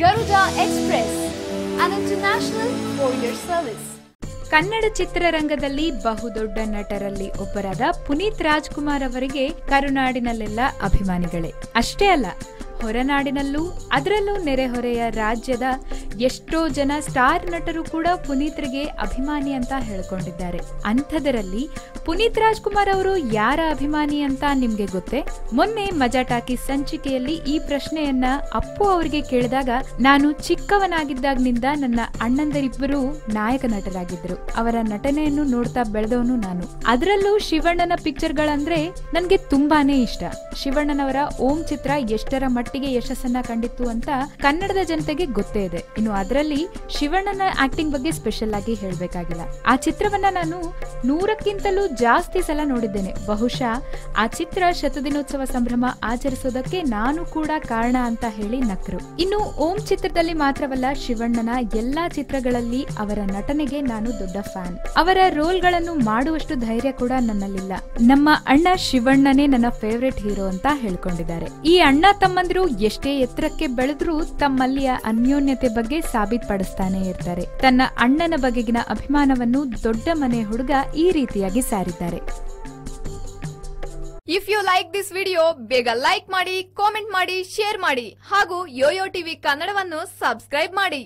Garuda express an international courier service. Kannada ಚಿತ್ರರಂಗದಲ್ಲಿ ಬಹುದೊಡ್ಡ ನಟರಲ್ಲಿ ಒಬ್ಬರಾದ ಪುನೀತ್ ರಾಜ್ಕುಮಾರ್ ಅವರಿಗೆ ಕರುನಾಡಿನಲ್ಲೆಲ್ಲ ಅಭಿಮಾನಿಗಳೇ ಅಷ್ಟೇ ಅಲ್ಲ, ಹೊರನಾಡಿನಲ್ಲೂ, ಅದರಲ್ಲೂ ನೆರೆಹೊರೆಯ ರಾಜ್ಯದ ಎಷ್ಟೋ ಜನ ಸ್ಟಾರ್ ನಟರು ಕೂಡ ಪುನೀತ್ರಿಗೆ ಅಭಿಮಾನಿ ಅಂತ ಹೇಳ್ಕೊಂಡಿದ್ದಾರೆ. ಅಂಥದರಲ್ಲಿ ಪುನೀತ್ ರಾಜ್ಕುಮಾರ್ ಅವರು ಯಾರ ಅಭಿಮಾನಿ ಅಂತ ನಿಮ್ಗೆ ಗೊತ್ತೇ? ಮೊನ್ನೆ ಮಜಾ ಟಾಕಿ ಸಂಚಿಕೆಯಲ್ಲಿ ಈ ಪ್ರಶ್ನೆಯನ್ನ ಅಪ್ಪು ಅವರಿಗೆ ಕೇಳಿದಾಗ ನಾನು ಚಿಕ್ಕವನಾಗಿದ್ದಾಗ್ನಿಂದ ನನ್ನ ಅಣ್ಣಂದರಿಬ್ಬರು ನಾಯಕ ನಟರಾಗಿದ್ರು ಅವರ ನಟನೆಯನ್ನು ನೋಡ್ತಾ ಬೆಳೆದವನು ನಾನು. ಅದರಲ್ಲೂ ಶಿವಣ್ಣನ ಪಿಕ್ಚರ್ಗಳಂದ್ರೆ ನನ್ಗೆ ತುಂಬಾನೇ ಇಷ್ಟ. ಶಿವಣ್ಣನವರ ಓಂ ಚಿತ್ರ ಎಷ್ಟರ ಮಟ್ಟಿಗೆ ಯಶಸ್ಸನ್ನ ಕಂಡಿತ್ತು ಅಂತ ಕನ್ನಡದ ಜನತೆಗೆ ಗೊತ್ತೇ ಇದೆ. ಇನ್ನು ಅದರಲ್ಲಿ ಶಿವಣ್ಣನ ಆಕ್ಟಿಂಗ್ ಬಗ್ಗೆ ಸ್ಪೆಷಲ್ ಆಗಿ ಹೇಳಬೇಕಾಗಿಲ್ಲ. ಆ ಚಿತ್ರವನ್ನ ನಾನು ನೂರಕ್ಕಿಂತಲೂ ಜಾಸ್ತಿ ಸಲ ನೋಡಿದ್ದೇನೆ. ಬಹುಶಃ ಆ ಚಿತ್ರ ಶತದಿನೋತ್ಸವ ಸಂಭ್ರಮ ಆಚರಿಸೋದಕ್ಕೆ ನಾನು ಕೂಡ ಕಾರಣ ಅಂತ ಹೇಳಿ ನಕ್ರು. ಇನ್ನು ಓಂ ಚಿತ್ರದಲ್ಲಿ ಮಾತ್ರವಲ್ಲ ಶಿವಣ್ಣನ ಎಲ್ಲಾ ಚಿತ್ರಗಳಲ್ಲಿ ಅವರ ನಟನೆಗೆ ನಾನು ದೊಡ್ಡ ಫ್ಯಾನ್ ಅವರ ರೋಲ್ಗಳನ್ನು ಮಾಡುವಷ್ಟು ಧೈರ್ಯ ಕೂಡ ನನ್ನಲ್ಲಿಲ್ಲ. ನಮ್ಮ ಅಣ್ಣ ಶಿವಣ್ಣನೇ ನನ್ನ ಫೇವ್ರೆಟ್ ಹೀರೋ ಅಂತ ಹೇಳ್ಕೊಂಡಿದ್ದಾರೆ. ಈ ಅಣ್ಣ ತಮ್ಮಂದ್ರು ಎಷ್ಟೇ ಎತ್ತರಕ್ಕೆ ಬೆಳೆದ್ರೂ ತಮ್ಮಲ್ಲಿಯ ಅನ್ಯೋನ್ಯತೆ ಸಾಬೀತುಪಡಿಸ್ತಾನೆ ಇರ್ತಾರೆ. ತನ್ನ ಅಣ್ಣನ ಬಗೆಗಿನ ಅಭಿಮಾನವನ್ನು ದೊಡ್ಡ ಮನೆ ಹುಡುಗ ಈ ರೀತಿಯಾಗಿ ಸಾರಿದ್ದಾರೆ. If you like this video ಬೇಗ ಲೈಕ್ ಮಾಡಿ ಕಾಮೆಂಟ್ ಮಾಡಿ ಶೇರ್ ಮಾಡಿ ಹಾಗೂ ಯೋಯೋ ಟಿವಿ ಕನ್ನಡವನ್ನು ಸಬ್ಸ್ಕ್ರೈಬ್ ಮಾಡಿ.